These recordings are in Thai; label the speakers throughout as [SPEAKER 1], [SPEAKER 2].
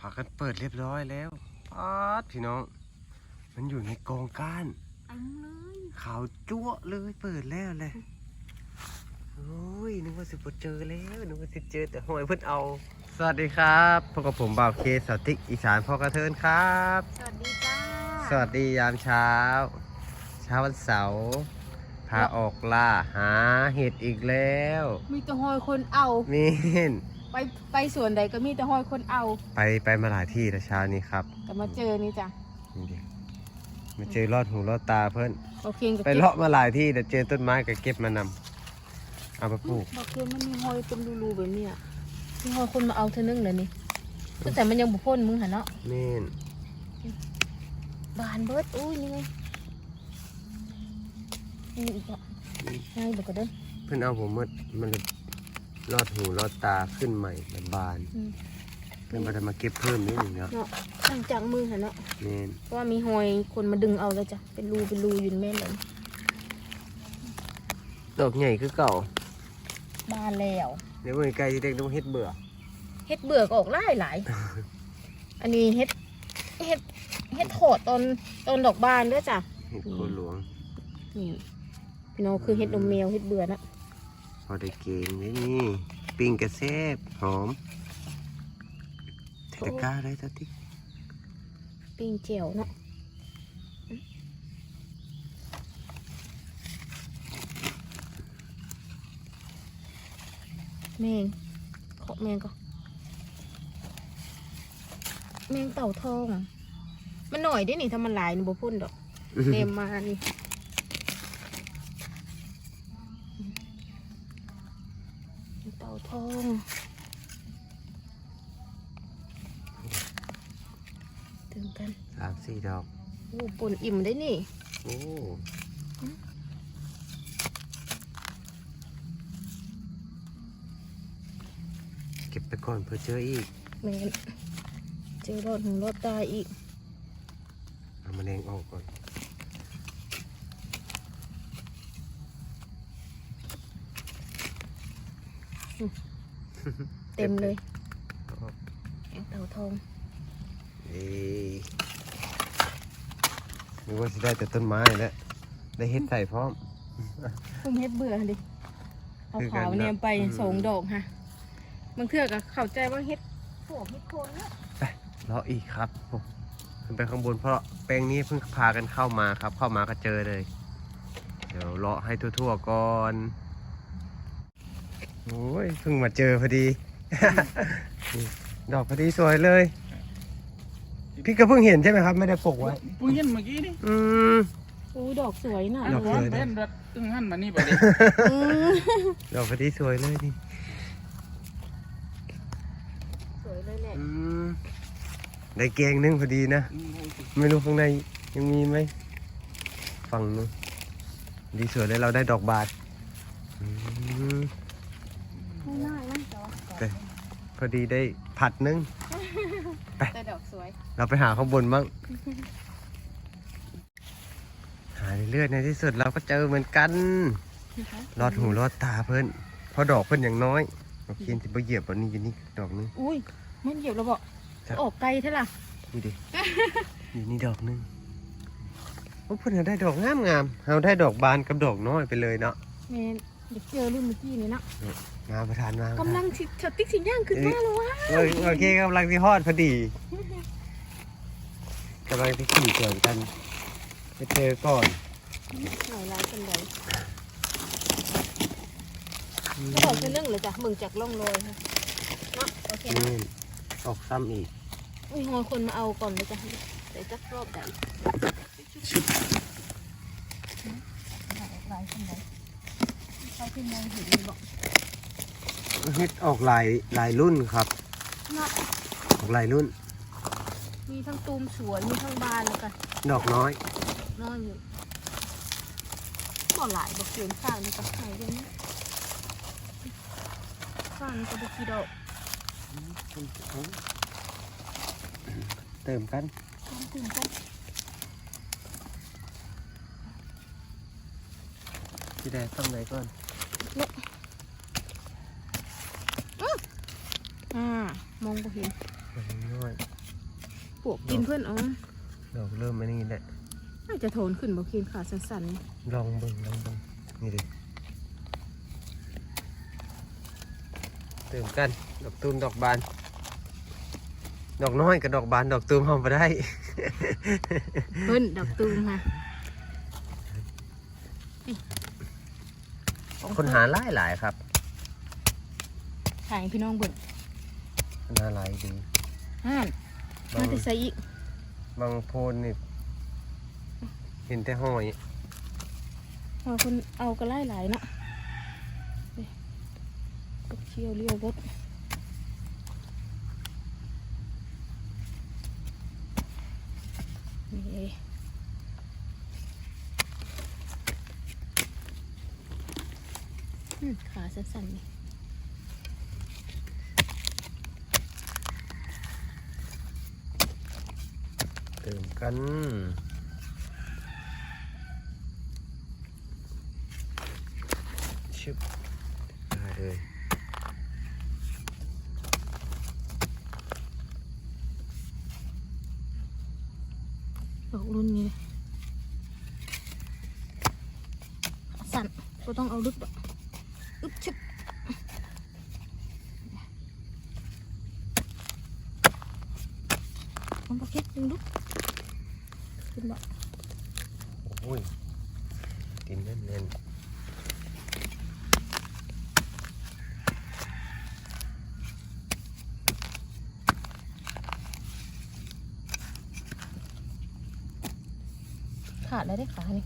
[SPEAKER 1] พากันเปิดเรียบร้อยแล้วป๊าดพี่น้อง มันอยู่ในกองก้าน
[SPEAKER 2] เต็มเลย
[SPEAKER 1] ขาวจั่วะเลยเปิดแล้วเลยโอ้ยนึกว่าสิบเจอแล้วนึกว่าสิเจอแต่หอยเพิ่นเอา สวัสดีครับพบกับผมบ่าวเคสาวติ๊กอีสานพ่อกระเทินครับ
[SPEAKER 2] สวัสดีจ้า
[SPEAKER 1] สวัสดียามเช้า เช้าวันเสาร์พาออกล่าหาเห็ดอีกแล้ว
[SPEAKER 2] มีแต่หอยคนเอา
[SPEAKER 1] มีน
[SPEAKER 2] ไปไปสวนใดก็มีแต่หอยคนเอา
[SPEAKER 1] ไปไปมาหลายที่แล้วเช้านี้ครับ
[SPEAKER 2] แต่มาเจอนี่จ้ะ
[SPEAKER 1] นี่ดิมาเจอรอดหูรอดตาเพิ่น
[SPEAKER 2] โอเคก็
[SPEAKER 1] ไปเลาะมาหลายที่แต่เจอต้นไม้ก็เก็บมานำเอาไปปลูก
[SPEAKER 2] โอเคมันมีหอยเป็นรูๆแบบนี้อะมีหอยคนมาเอาเธอนึงเลยนี่แต่มันยังบุพ่นมึงหันเนาะ
[SPEAKER 1] เม่น
[SPEAKER 2] บานเบิดอุ้ยนี่ไงนี่อีกอะให้บอกก็เด้อ
[SPEAKER 1] เพิ่นเอาผมหมดมันเลย รอดหูรอดตาขึ้นใหม่มันบาน
[SPEAKER 2] อืม
[SPEAKER 1] เพิ่นมาจะมาเก็บเพิ่มนิดหนึ่งเนาะ
[SPEAKER 2] เนาะตั้งจากมือหันเนาะ
[SPEAKER 1] เม่น
[SPEAKER 2] เพราะว่ามีหอยคนมาดึงเอาแล้วจ้ะเป็นรูเป็นรูอยู่ในแม่เลย
[SPEAKER 1] ดอกใหญ่คือเก่า
[SPEAKER 2] บานแล้ว
[SPEAKER 1] เดี๋ยวมันใกล้ที่เด็กต้องเฮ็ดเบื่อ
[SPEAKER 2] เฮ็ดเบื่อก็ออกไล่หลาย อันนี้เฮ็ดเฮ็ดเฮ็ดโถดตอนตอนดอกบานด้วยจ้ะ
[SPEAKER 1] เฮ็ดโคนหลวง
[SPEAKER 2] นี่พี่น้องคือเฮ็ดนมแมวเฮ็ดเบื่อนะ
[SPEAKER 1] พอได้เก่งเลยนี่ปิ้งกระแซบหอมเทตะกร้าได้ตาติ๊ก
[SPEAKER 2] ปิ้งเจียวเนาะแมงเคาะแมงก็แมงเต่าทอง มันหน่อยได้นี่ถ้ามันหลายนี่บ่พุ่นดอกเนมมานี่เต่าท องถึงกัน
[SPEAKER 1] สามสี่ดอก
[SPEAKER 2] โอ้ปนอิ่มได้นี่
[SPEAKER 1] โอ้เก็บไปก่อนเพื่อเจออีก
[SPEAKER 2] แม่นเจอรอดหูรอดตาอีก
[SPEAKER 1] เอาแมลงออกก่อน
[SPEAKER 2] เต็มเลย
[SPEAKER 1] เอาออก
[SPEAKER 2] แองเต่าทอง
[SPEAKER 1] เอ้ยนึกว่าจะได้แต่ต้นไม้แล้วได้เฮ็ดใส่พร้อม
[SPEAKER 2] พุ่มเฮ็ดเบื่อดิเอา
[SPEAKER 1] คือกัน
[SPEAKER 2] ขาวแนมไป
[SPEAKER 1] อืม
[SPEAKER 2] สองดอกฮะบางเทื่อก็เข้าใจว่าเฮ็ดพวกเฮ็ดโคนเนาะ
[SPEAKER 1] เลาะอีกครับผมขึ้นไปข้างบนเพราะแปลงนี้เพิ่งพากันเข้ามาครับ เข้ามาก็เจอเลย เดี๋ยวเลาะให้ทั่วๆก่อน โอ้ยเพิ่งมาเจอพอดีนี่ดอกพอดีสวยเลย พี่ก็เพิ่งเห็นใช่ไหมครับ ไม่ได้ปลูกไว้
[SPEAKER 3] ปุ้งเย็นเมื่อกี้นี่
[SPEAKER 1] อืม
[SPEAKER 2] โอ้ยดอกสวยน่ะ
[SPEAKER 1] ดอกสวย
[SPEAKER 3] เล่นแบบตึงหันมานี่บ่ได้
[SPEAKER 2] อืม
[SPEAKER 1] ดอกพอดีสวยเลยนี่
[SPEAKER 2] สวยเลยแหละ
[SPEAKER 1] อืมได้แกงนึงพอดีนะ ไม่รู้ข้างในยังมีไหมฝั่งนู้นดีสวยเลยเราได้ดอกบาทอืม
[SPEAKER 2] ไม่น่านะ แต่ว่า
[SPEAKER 1] แต่พอดีได้ผัดนึง
[SPEAKER 2] แต่ดอกสวย
[SPEAKER 1] เราไปหาข้างบนบ้าง หาเรื่อยๆในที่สุดเราก็เจอเหมือนกันรอดหูรอดตาเพิ่นเพราะดอกเพิ่นอย่างน้อยเราเคียนที่เหยียบอันนี้อยู่นี่ดอกนึง
[SPEAKER 2] อุ้ยมันเหยียบแล้วบอก
[SPEAKER 1] จ้ะ
[SPEAKER 2] ออกไกลเท่าล่ะ
[SPEAKER 1] นี่ดิอยู่นี่ดอกนึงโอ้เพิ่นเอาได้ดอกงามงามๆเอาได้ดอกบานกับดอกน้อยไปเลยเนาะ
[SPEAKER 2] แมน เด็กเจอรุ่นเมื่อกี้นี่นะ
[SPEAKER 1] งามประทานมาก
[SPEAKER 2] กำลังสิสติ๊กสิย่างขึ้นมาแล้ววะ
[SPEAKER 1] โอโอเคกำลังที่ฮอดพอดีกำลังที่ขี่สวนกันไปเจอก่อน
[SPEAKER 2] หน่อยลายกันเลยจะบอกคือเรื่องเลยจ้ะมึงจากล่องลอยค่ะเนาะโอเคนะ
[SPEAKER 1] นี่ออกซ้ำอีก
[SPEAKER 2] อุ้ยหอยคนมาเอาก่อนเลยจ้ะเดี๋ยวจะรอบใดลายกันเลย เขาขึ้นมาเห็นเลยบอก
[SPEAKER 1] เฮ็ดออกหลายหลายรุ่นครับ
[SPEAKER 2] เนาะ
[SPEAKER 1] ออกหลายรุ่น
[SPEAKER 2] มีทั้งตูมสวยมีทั้งบานแล้วกัน
[SPEAKER 1] ดอกน้อย
[SPEAKER 2] น้อยอยู่บ่หลายบ่เกินข้างนี่ก็ไหนเดี๋ยวนี้ข้างนี่ก็บ่กี่ดอก
[SPEAKER 1] เติมกัน
[SPEAKER 2] ต้องตื่นกัน
[SPEAKER 1] ที่ได้ต้องไหนก่อน
[SPEAKER 2] อ่ามองบ่เห็น
[SPEAKER 1] ดอกน้อย
[SPEAKER 2] ปวกกินเพื่อนอ๋อ
[SPEAKER 1] ดอกเริ่มมานี่แหละ
[SPEAKER 2] น่าจะโทนขึ้นบ่กินขาสั้นๆนี่
[SPEAKER 1] ลองเบิ่งลองเบิ่งนี่ดิเติมกัน ดอกตูมดอกบาน ดอกน้อยกับดอกบาน ดอกตูมหอมไปได้
[SPEAKER 2] เพิ่นดอกตูมค่ะนี่ ของ
[SPEAKER 1] คนหาหลายหลายๆครับ
[SPEAKER 2] ถ่ายให้พี่น้องเบิ่ง
[SPEAKER 1] คนหาหลายดี
[SPEAKER 2] ห่าน
[SPEAKER 1] บา
[SPEAKER 2] มางแต่ใส่อีก
[SPEAKER 1] บางโพนนี่เห็นแต่ห้อย
[SPEAKER 2] ว่าคนเอาก็ไล่หลายเนาะนี่กบเชี่ยวเลี้ยวรถนี่อืม ขาสั้นๆนี่
[SPEAKER 1] เติมกันชึบได้เลย
[SPEAKER 2] ดอกรุ่นนี้เลยสั่นก็ต้องเอาลึกดอกอึ๊บชึบมันก็เก็บดึงลุกขึ้นบ่
[SPEAKER 1] โอ้ยดินแน่น
[SPEAKER 2] ขาดแล้วได้ขานี่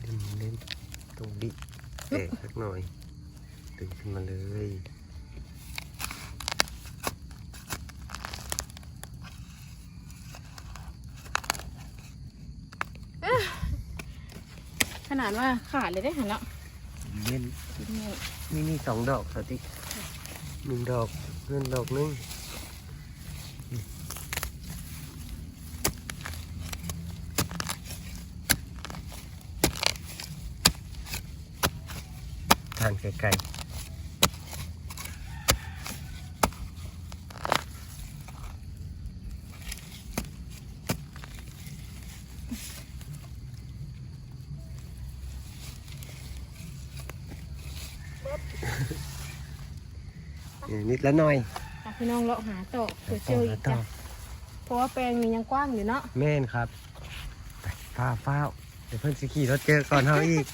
[SPEAKER 1] ๆดินเน้นตรงดิแตกสักหน่อยดึงขึ้นมาเลย
[SPEAKER 2] ขนาดว่าขาดเลยได้หันแล้ว
[SPEAKER 1] เน้น
[SPEAKER 2] นเนี่ย
[SPEAKER 1] นี่สองดอกสติหนึ่งดอกเงินดอกหนึงทางไกลๆ นี่นิดละหน่อย
[SPEAKER 2] อะพี่น้องเลาะหาต่อเผื่อเจออีก
[SPEAKER 1] ต่
[SPEAKER 2] จ้ะเพราะว่าแปลงนี้ยังกว้างอยู่เนาะ
[SPEAKER 1] แม่นครับไปฟ้าวฟ้าวเดี๋ยวเพื่อนสิขี่รถเจอก่อนเฮาอีก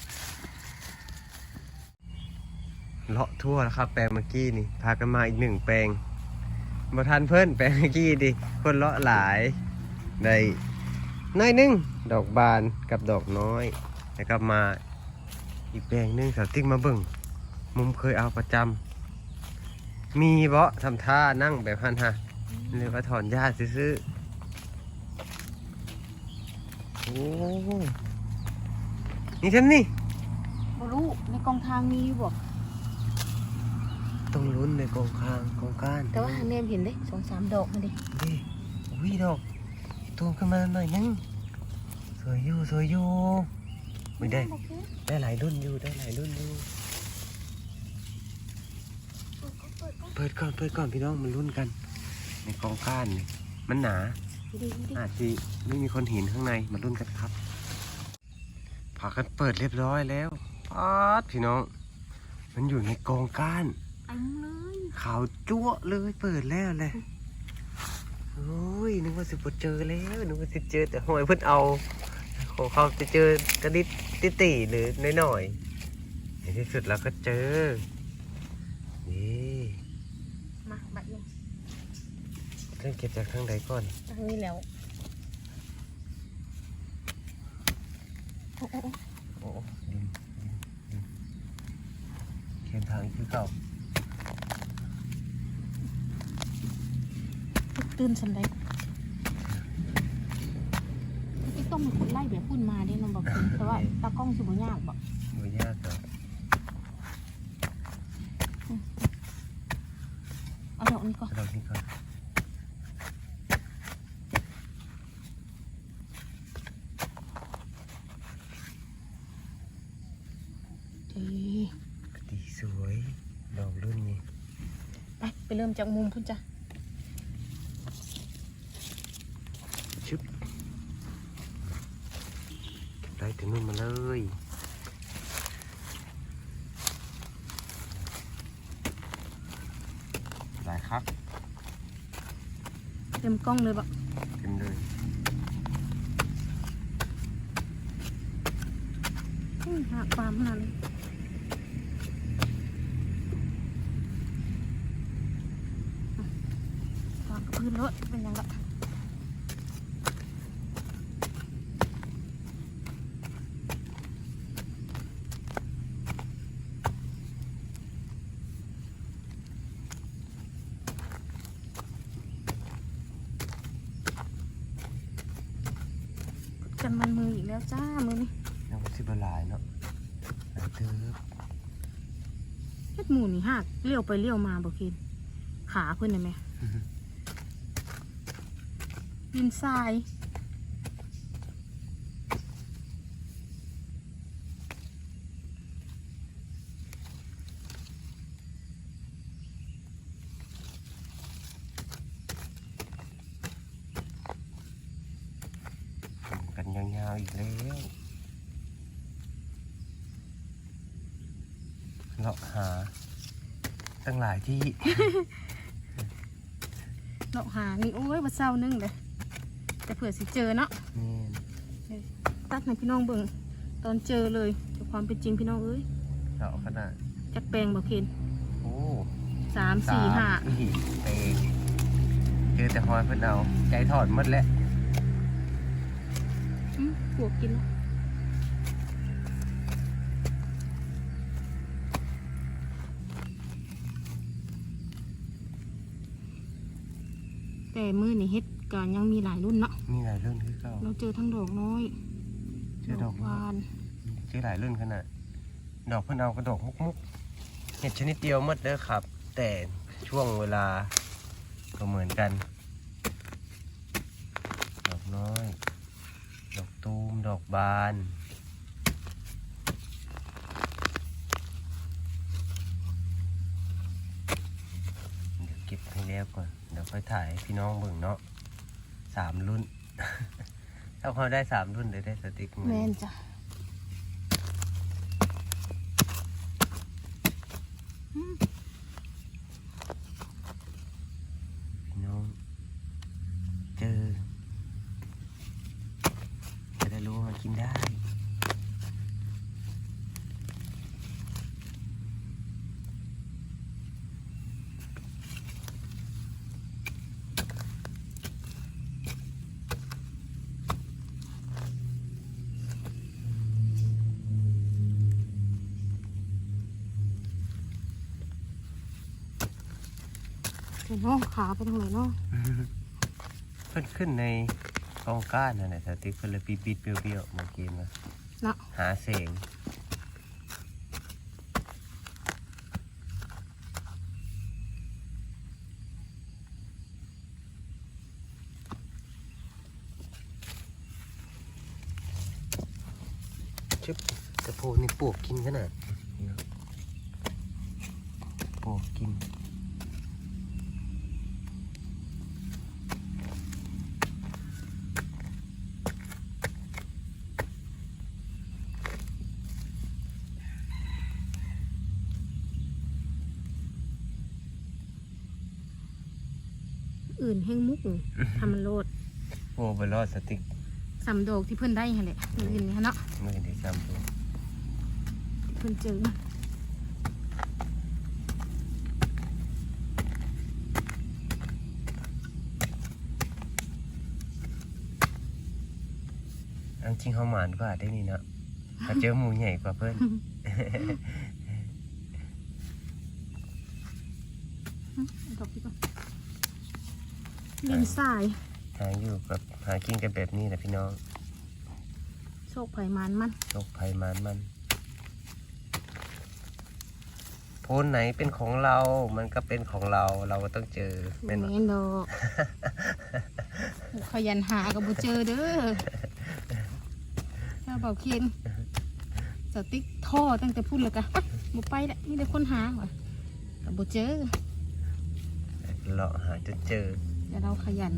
[SPEAKER 1] เลาะทั่วแล้วครับ แปลงเมื่อกี้นี่พากันมาอีกหนึ่งแปลงมาทันเพิ่นแปลงเมื่อกี้ดิคนเลาะหลายได้น้อยหนึงดอกบานกับดอกน้อยแล้วก็มาอีกแปลงหนึงสาวติ๊กมาเบิ่งมุมเคยเอาประจำ มีเบาะทำท่านั่งแบบฮันฮะหรือว่าถอนหญ้าซื้อๆโอ้นี่ท่านนี่
[SPEAKER 2] บ่รู้ในกองทางมีอยู่บ่
[SPEAKER 1] ต้องลุ้นในกองคางกองก้าน
[SPEAKER 2] แต่ว่าหางแนมเห็นเด้สองสามดอกมาดิ
[SPEAKER 1] ดิอุ้ยดอกตูมขึ้นมาหน่อยนึงสวยอยู่สวยอยู่ไม่ได้ ได้หลายรุ่นอยู่ได้หลายรุ่นอยู่เปิดก่อนเปิดก่อนพี่น้องมันรุ่นกัน ในกองก้านเนี่ยมันหนา
[SPEAKER 2] ดีดีดี
[SPEAKER 1] อาจจะไม่มีคนเห็นข้างในมารุ่นกันครับพากันเปิดเรียบร้อยแล้วปาดพี่น้อง มันอยู่ในกองก้าน
[SPEAKER 2] เต็มเลย
[SPEAKER 1] ขาวจั๊วะเลยเปิดแล้วเลยโอ้ยนึกว่าสิบเจอแล้วนึกว่าสิเจอแต่หอยเพิ่นเอาของเขาจะเจอกระดิษติติหรือน้อยๆในที่สุดเราก็เจอนี่
[SPEAKER 2] มาบัดนี้
[SPEAKER 1] เริ่มเก็บจากทางใดก่อน
[SPEAKER 2] ทางนี้แล้วโอ้โอ้โอ้
[SPEAKER 1] โอ้ดินดินดินเขียนทางอีกคือเก่า
[SPEAKER 2] ตื่นสันไดที่ต้องมีคนไล่แบบพุ่นมาเด้น้องบอกคุณแต่ว่าตากล้องสิบ่ยากบอก
[SPEAKER 1] ไม่ยากหรอก
[SPEAKER 2] เอาดอกนี้ก่อน
[SPEAKER 1] เราที่ก่อน
[SPEAKER 2] เริ่มจากมุมพุ่นจ้ะ
[SPEAKER 1] ชึบได้ถึงนู่นมาเลยหลายครับ
[SPEAKER 2] เต็มกล้องเลยบะ
[SPEAKER 1] เต็มเลย
[SPEAKER 2] อื้อหาความขนาดนี้อะวางกับพื้นรถเป็นยังไง กันมันมืออีกแล้วจ้ามือนี่
[SPEAKER 1] ยังสิบหลายเนาะหลายเติบ
[SPEAKER 2] เฮ็ดหมูนี่หักเลี้ยวไปเลี้ยวมาบอกกินขาเพื่อนเห็นไหมดินทราย
[SPEAKER 1] กันยาวๆอีกแล้วเลาะหา ตั้งหลายที่
[SPEAKER 2] เนาะหานี่โอ้ยบัดเศร้านึงเลยแต่เผื่อสิเจอเนาะ
[SPEAKER 1] นี่
[SPEAKER 2] ตัดให้พี่น้องเบิ่งตอนเจอเลยจากความเป็นจริงพี่น้องเอ้ย
[SPEAKER 1] เลาะขนาด
[SPEAKER 2] จากแปลงบอกเคน
[SPEAKER 1] โอ้
[SPEAKER 2] สามสี่ห้า
[SPEAKER 1] สี่เตงเจอแต่หอยเพิ่นเอาใจถอดหมดแล้ว
[SPEAKER 2] อื้อปวกกินแล้ว แต่มือนี่เฮ็ดก็ยังมีหลายรุ่นเนาะ
[SPEAKER 1] มีหลายรุ่นคือเก่า
[SPEAKER 2] เราเจอทั้งดอกน้อย
[SPEAKER 1] เจอดอก
[SPEAKER 2] หวาน
[SPEAKER 1] เจอหลายรุ่นขนาดดอกเพิ่นเอากระดอกมุกมุกๆเห็ดชนิดเดียวหมดเด้อครับ แต่ช่วงเวลาก็เหมือนกัน ดอกน้อย ดอกตูมดอกบาน เดี๋ยวเก็บให้ แล้วก่อน เดี๋ยวค่อยถ่ายพี่น้องเบิ่งเนาะสามรุ่น ถ้าเขาได้สามรุ่นเดี๋ยวได้สติ๊กเกอร์
[SPEAKER 2] แม่นจ้ะอืม
[SPEAKER 1] พี่น้องเจอ จะได้รู้ว่ามันกินได้
[SPEAKER 2] เดี๋ยวน้องขาไปทางไหนเนาะ
[SPEAKER 1] เพิ่นขึ้นในกองก้านนั่นแหละสติ๊กเพิ่นเลยปีดๆเปรี้ยวๆมากินมา
[SPEAKER 2] เนาะ
[SPEAKER 1] หาเสียงชึบกระโพนนี่ปวกกินขนาดนี้เนาะปวกกิน
[SPEAKER 2] อื่นแห้งมุกนี่ ทำมันโลด
[SPEAKER 1] โอ้ไปรอดสติ๊ก
[SPEAKER 2] สำโดกที่เพื่อนได้หั่นแหละมืออื่นนี่ฮะเนาะ
[SPEAKER 1] มือที่ซ้ำตัว
[SPEAKER 2] ที่เพื่อนเจอ
[SPEAKER 1] อันจริงเขาหมานกว่าได้นี่เนาะเขาเจอหมูใหญ่กว่าเพื่อน
[SPEAKER 2] ดอกพี่ก่อน ดินทราย
[SPEAKER 1] หาอยู่กับหากินกันแบบนี้แหละพี่น้อง
[SPEAKER 2] โชคไผ่มันมัน
[SPEAKER 1] โรคภัยมานมันโพนไหนเป็นของเรา มันก็เป็นของเรา เราก็ต้องเจอ
[SPEAKER 2] แม่
[SPEAKER 1] เป็น
[SPEAKER 2] นดอกขยันหากับบุเจอเด้อถ้าบอกเคนสติ๊กท่อตั้งแต่พูดเลยกะบุไปแล้วนี่ได้ค้นหาว่ะกับบุเจอ
[SPEAKER 1] เลาะหาจนเจอ
[SPEAKER 2] เดี๋ยวเราขยัน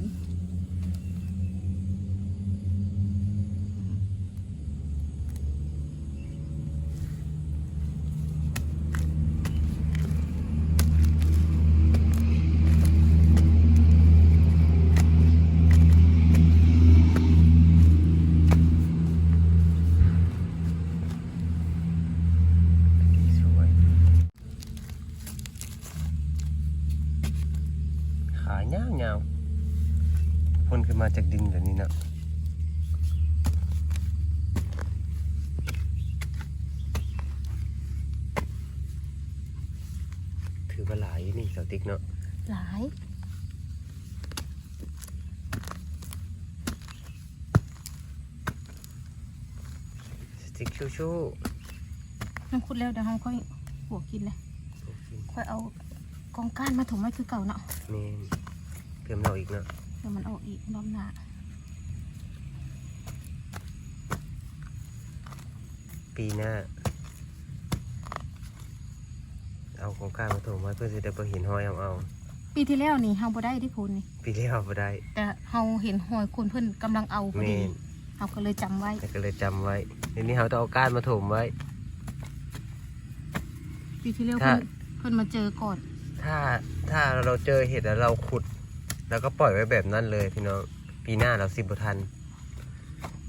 [SPEAKER 1] สวยขาเงาวเงาวพ่นขึ้นมาจากดินแบบนี้นะ ถือว่าหลายอยู่นี่เสาติ๊กเนาะ
[SPEAKER 2] หลาย
[SPEAKER 1] สติ๊กชูชู
[SPEAKER 2] น้ำคุดแล้วเดี๋ยวเราค่อยหัวกินเลยค่อยเอากองก้านมาถมไว้คือเก่าเนาะ
[SPEAKER 1] เมนเพิ่มเราอีกเนาะ
[SPEAKER 2] เดี๋ยวมันออกอีกรอบหน้า
[SPEAKER 1] ปีหน้า เอา ของกลารมาถมไว้เพื่อจะได้ไปเห็นหอยเอาเอา
[SPEAKER 2] ปีที่แล้วนี่เฮาบ่ได้ที่คุณนี่
[SPEAKER 1] ปีที่เราไ่ได้
[SPEAKER 2] แต่เฮาเห็นหอยคนเพิ่นกำลังเอาพอ
[SPEAKER 1] เม
[SPEAKER 2] ดี
[SPEAKER 1] น
[SPEAKER 2] เฮาก็เลยจำไว้
[SPEAKER 1] แต่ก็เลยจำไว้ทีนี้เราต้องเอาก้านมาถมไว้
[SPEAKER 2] ปีที่แล้ว
[SPEAKER 1] ถ้า
[SPEAKER 2] เพิ่นเพิ่นมาเจอก่อน
[SPEAKER 1] ถ้าถ้าเราเจอเห็ดแล้วเราขุด แล้วก็ปล่อยไว้แบบนั้นเลยพี่น้องปีหน้าเราสิบทัน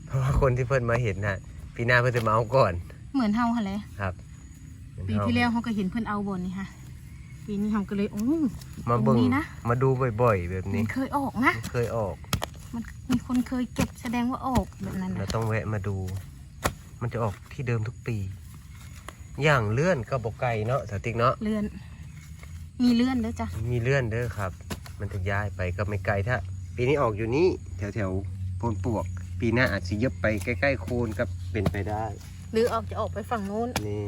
[SPEAKER 1] เพราะว่าคนที่เพิ่นมาเห็นน่ะปีหน้าเพิ่นจะมาเอาก่อน
[SPEAKER 2] เหมือนเฮาหั่นแหละ
[SPEAKER 1] ครับ
[SPEAKER 2] ปีที่แล้วเฮาก็เห็นเพิ่นเอาบ่นนี่ค่ะปีนี้เฮาก็เลยโอ้
[SPEAKER 1] มาเบิ่ง
[SPEAKER 2] ตรงนี้นะ
[SPEAKER 1] มาดูบ่อย ๆ แบบ
[SPEAKER 2] มั
[SPEAKER 1] นี้
[SPEAKER 2] นเคยออกนะ
[SPEAKER 1] ไม่เคยออก
[SPEAKER 2] มันมีคนเคยเก็บแสดงว่าออกแบบนั้น
[SPEAKER 1] เรา
[SPEAKER 2] นะ
[SPEAKER 1] ต้องแวะมาดู มันจะออกที่เดิมทุกปี อย่างเลื่อนก็บอกไก่เนาะสติกเนาะ
[SPEAKER 2] เลื่อน มีเลื่อนเด้อจ้ะ
[SPEAKER 1] มีเลื่อนเด้อครับ มันจะย้ายไปก็ไม่ไกลถ้าปีนี้ออกอยู่นี่แถวแถวๆโพนปวก ปีหน้าอาจจะเยบไปใกล้ๆโคนก็เป็นไปได้
[SPEAKER 2] หรือออกจะออกไปฝั่งนู้น
[SPEAKER 1] นี่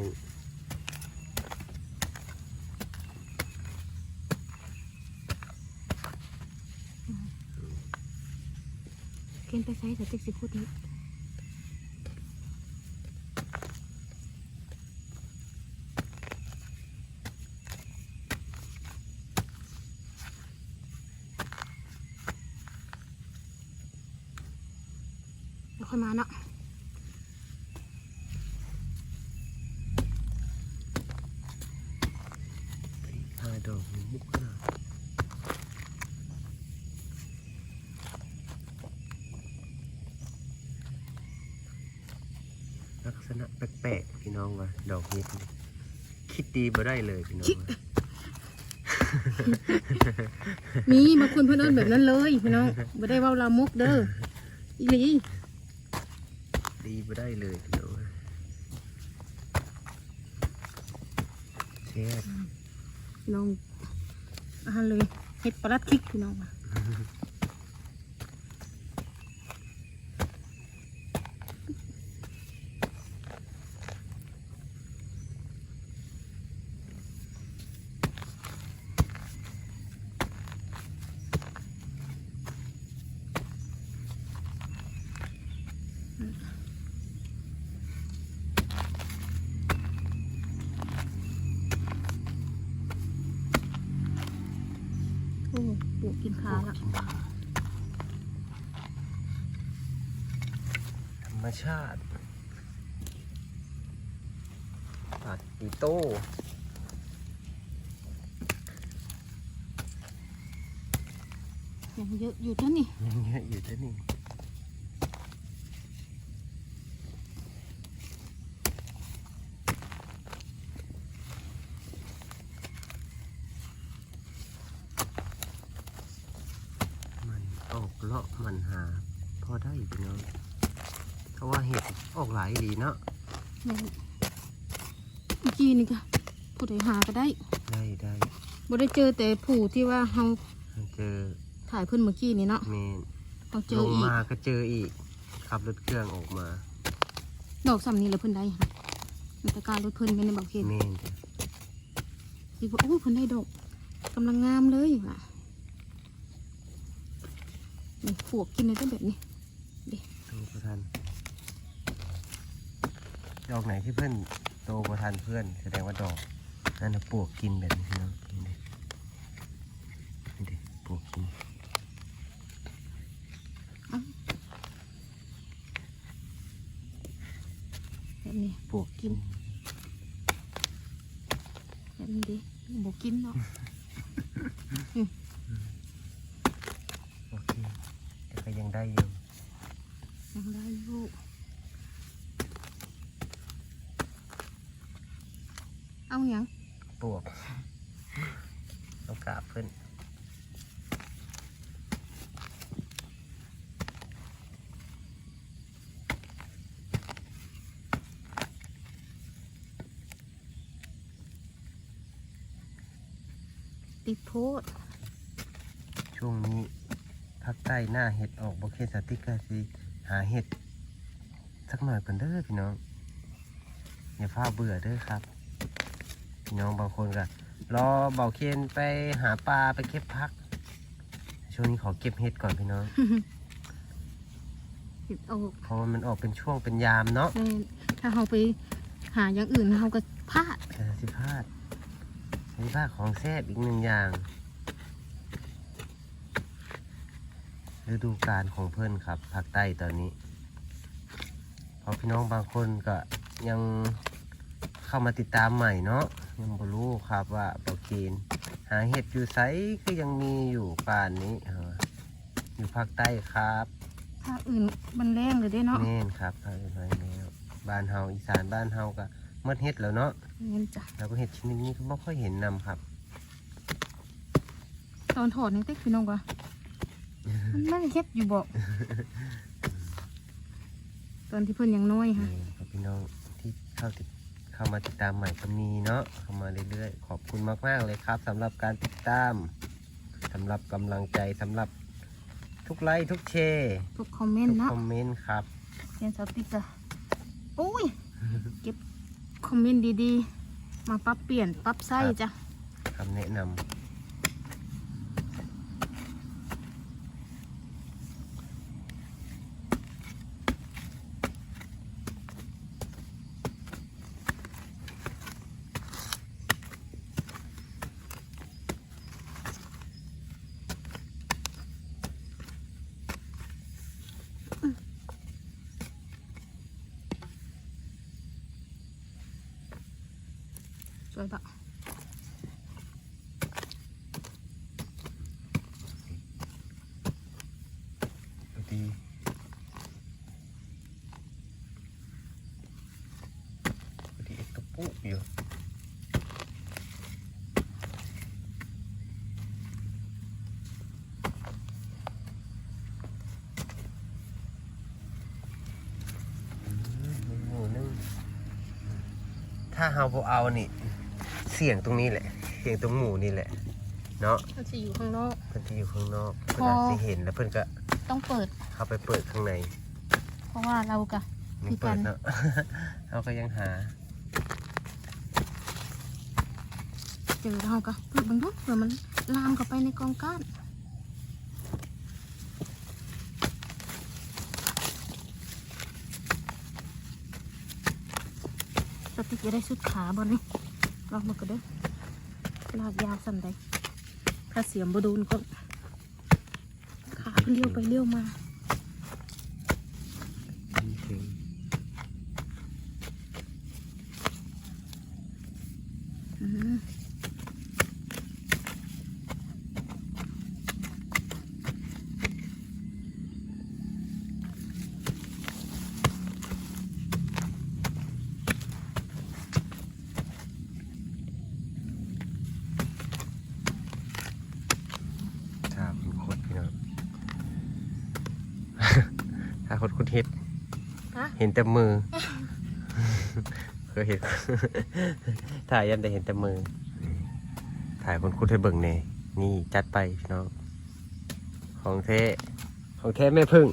[SPEAKER 2] เกินไปใช้แต่ติ๊กสิพูดนี้เดี๋ยวค่อยมาเนาะ
[SPEAKER 1] ห้าดอกนี่มุกขนาดลักษ ณะแปลกๆพี่น้องวะดอกนี้คิดดีบ่ได้เลยพี่น้องวะ
[SPEAKER 2] มีบางคนเพื่อนเอิ้นแบบนั้นเลยพี่น้องไม่ได้เว่าลามกเด้ออีหลี
[SPEAKER 1] ดีบ่ได้เลยพี่น้องวะเชฟ
[SPEAKER 2] พี่น้องอาหารเลยเห็ดปลาลัดคิกพี่น้องมา โอ้ปลูกกินขาละ
[SPEAKER 1] ธรรมชาติผัดอีโต้
[SPEAKER 2] ยังเยอะอยู่เท่านี่
[SPEAKER 1] ยังเยอะอยู่ที่นี่มันออกเลาะมันหา พอได้พี่น้องเพราะว่าเห็ดออกหลายดีเนาะ
[SPEAKER 2] กี้นี่ก็ผู้ใดหาก็ได้
[SPEAKER 1] ได้ได้
[SPEAKER 2] บ่ได้เจอแต่ผู้ที่ว่าเฮา
[SPEAKER 1] เจอ
[SPEAKER 2] ถ่ายเพิ่นเมื่อกี้นี่เนาะ
[SPEAKER 1] เมน
[SPEAKER 2] เราเจ
[SPEAKER 1] ล
[SPEAKER 2] องอีก
[SPEAKER 1] มาก็เจออีกขับรถเครื่องออกมา
[SPEAKER 2] ดอกซ้ำนี้แล้วเพิ่นได้ค่ะมันตะการรถเพิ่นเป็นในบอกเห็น
[SPEAKER 1] เมนจ้ะ
[SPEAKER 2] สิว่าโอ้เพิ่นได้ดอกกำลังงามเลยว่ะนี่ปลูกกินเลยตั้งแบบนี้
[SPEAKER 1] โตประทันดอกไหนที่เพื่อน โตประทันเพื่อนแสดงว่าดอกนั่นนะปลวกกินแบบนี้เนาะนี่ดินี่ดิปลูกกิน
[SPEAKER 2] แบบนี้ปลูกกินแบบนี้ดิบกินเนาะ
[SPEAKER 1] โอเคแต่ก็ยังได้อยู่
[SPEAKER 2] ยังได้อยู่เอาอย่าง
[SPEAKER 1] ปลวกต้องกราบเพิ่น
[SPEAKER 2] ติดโพด
[SPEAKER 1] ช่วงนี้ภาคใต้หน้าเห็ดออกบกเขตสติกเกอร์สิหาเห็ดสักหน่อยก่อนเด้อพี่น้องอย่าฟ้าเบื่อเด้อครับพี่น้องบางคนก็รอเบาเคนไปหาปลาไปเก็บพัก ช่วงนี้ขอเก็บเห็ดก่อนพี่น้อง
[SPEAKER 2] ติดออก
[SPEAKER 1] เพราะว่ามันออกเป็นช่วงเป็นยามเนาะ
[SPEAKER 2] แม่นถ้าเราไปหาอย่างอื่นเราก็พลาด
[SPEAKER 1] เออสิพลาด สิพลาดของแซ่บอีกหนึ่งอย่างฤดูกาลของเพื่อนครับภาคใต้ตอนนี้เพราะพี่น้องบางคนก็ยังเข้ามาติดตามใหม่เนาะยังบ่รู้ครับว่าเบาเคนหาเห็ดอยู่ไซคือยังมีอยู่ป่านนี้เอออยู่ภาคใต้ครับ
[SPEAKER 2] ถ้าอื่นมันแรงเลยได้เนาะ
[SPEAKER 1] แน่นครับภาคใต้แล้วบ้านเฮาอีสานบ้านเฮาก็เมื่อเห็ดแล้วเนาะ
[SPEAKER 2] เงินจ้ะ
[SPEAKER 1] เราก็เห็ดชนิดนี้ก็ไม่ค่อยเห็นนำครับ
[SPEAKER 2] ตอนถอดนี่เต็กพี่น้องกว่ามันไม่ได้เฮ็ดอยู่บอกตอนที่เพิ่นยังน้อยค่ะ
[SPEAKER 1] นี่ครับพี่น้องที่เข้าติดเข้ามาติดตามใหม่ก็มีเนาะเข้ามาเรื่อยๆขอบคุณมากๆเลยครับสำหรับการติดตามสำหรับกำลังใจสำหรับทุกไลค์ทุกแชร์
[SPEAKER 2] ทุกคอมเมน
[SPEAKER 1] ทุ
[SPEAKER 2] ต์
[SPEAKER 1] ก
[SPEAKER 2] เนาะ
[SPEAKER 1] คอมเมนต์ครับ
[SPEAKER 2] เรียนสติกจ้ะโอ้ยเก็บ คอมเมนต์ดีๆ มาปรับเปลี่ยนปรับไส้จ้ะ
[SPEAKER 1] คำแนะน
[SPEAKER 2] สวยปะ
[SPEAKER 1] ดีดีกกระปุกอยู่อืมหมูนึ่งถ้าเฮาบ่เอานี่ เสียงตรงนี้แหละ เสียงตรงหมูนี่แหละ เนาะ
[SPEAKER 2] มันจะอยู่ข้างนอก
[SPEAKER 1] เพื่อนที่อยู่ข้างนอก
[SPEAKER 2] พ
[SPEAKER 1] เพื่อน
[SPEAKER 2] อ
[SPEAKER 1] อาจจะเห็นแล้วเพื่อนก็
[SPEAKER 2] ต้องเปิด
[SPEAKER 1] เข้าไปเปิดข้างใน
[SPEAKER 2] เพราะว่าเรากะ
[SPEAKER 1] ไม่
[SPEAKER 2] คือกั
[SPEAKER 1] เปิด
[SPEAKER 2] น
[SPEAKER 1] เนาะ เราก็ยังหา
[SPEAKER 2] เจอเรากะเปิดบังดุเผื่อมันลามเข้าไปในกองก้านสติกจะได้สุดขาบอลนี่ ลองมากระเด้อลากยาวสั่นได้ถ้าเสียมบดูนก็ขาเลี้ยวไปเลี้ยวมา
[SPEAKER 1] ถึง
[SPEAKER 2] อืม
[SPEAKER 1] ถ้าคุณคดพี่น้อง ถ้าค ดคุณเห็ด
[SPEAKER 2] ฮะ
[SPEAKER 1] เห็นแต่มือ เคยเห็น ถ่ายยันแต่เห็นแต่มือ ถ่ายคนคุดให้เบิ่งเน่นี่จัดไปพี่น้อง ของเทของเทแม่พึ่ง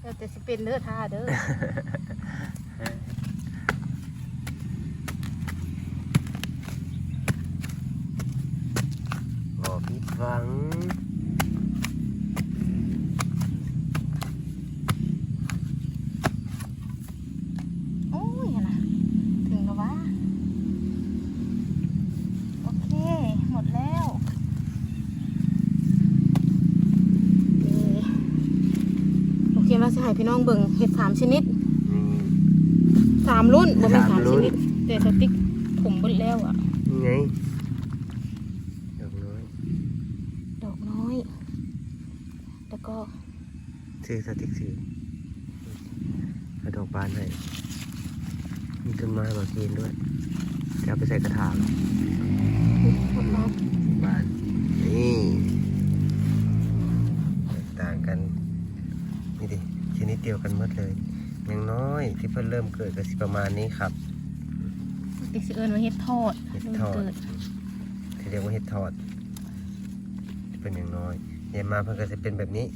[SPEAKER 2] เออแต่สิเป็นเด้อท่าเด้อ
[SPEAKER 1] บ่ผิดหวัง
[SPEAKER 2] โอ้ยนะถึงแล้ววะ โอเค หมดแล้ว ให้พี่น้องเบิ่งเห็ดสามชนิด
[SPEAKER 1] นี่
[SPEAKER 2] สามรุ่นบ่แม่น
[SPEAKER 1] สา
[SPEAKER 2] สามม
[SPEAKER 1] รุ่
[SPEAKER 2] ช
[SPEAKER 1] น
[SPEAKER 2] นิดแต่สติ๊กผมเบิดแล้วอะ
[SPEAKER 1] นี่ไงดอกน้อย
[SPEAKER 2] ดอกน้อย แล้วก็
[SPEAKER 1] ซื้อสติ๊กซื้อเอาดอกบานให้มีต้นไม้มากินด้วยจะเอาไปใส่กระถาง กันหมดเลยอย่างน้อยที่เพิ่นเริ่มเกิดก็สิประมาณนี้ครับ
[SPEAKER 2] ติ๊กสิเอิ้นว่าเห็ดทอด
[SPEAKER 1] เห็ด
[SPEAKER 2] ริ่ม
[SPEAKER 1] ทอด
[SPEAKER 2] เกิด
[SPEAKER 1] ที่เรียกว่าเห็ดทอด เป็นอย่างน้อยเดี๋ยวมาเพิ่นก็จะเป็นแบบนี้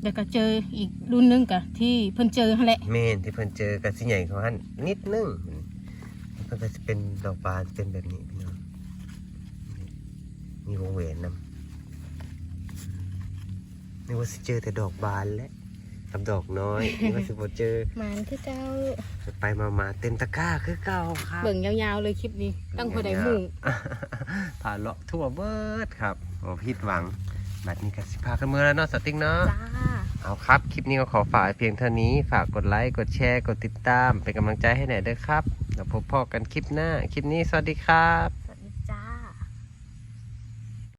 [SPEAKER 2] เดี๋ยวก็เจออีกรุ่นหนึงกะที่เพิ่นเจอหั่นแหละ
[SPEAKER 1] เมนที่เพิ่นเจอกับสิใหญ่เขาหันนิดนึงแล้วก็จะเป็นดอกบานเป็นแบบนี้พี่น้องนี่มีวงแหวนนำ นี่ว่าสิเจอแต่ดอกบานแหละกับดอกน้อยนี่ว่าสิบ่เจอ
[SPEAKER 2] มันคือเจ้า
[SPEAKER 1] ไปมามาเต็มตะกร้าคือเก่าครับ
[SPEAKER 2] เบิ่งยาวๆเลยคลิปนี้ ตั้งหัวใดหมู่
[SPEAKER 1] ผ่านเลาะทั่วเบิดครับโอ้ผิดหวังบัดนี้ก็สิพากันเมื่อแล้วเนาะสติ๊กเนาะ
[SPEAKER 2] จ้า
[SPEAKER 1] เอาครับ คลิปนี้ก็ขอฝากเพียงเท่านี้ ฝากกดไลค์ กดแชร์ กดติดตาม เป็นกำลังใจให้หน่อยด้วยครับ แล้วพบพ่อกันคลิปหน้า คลิปนี้สวัสดีครับ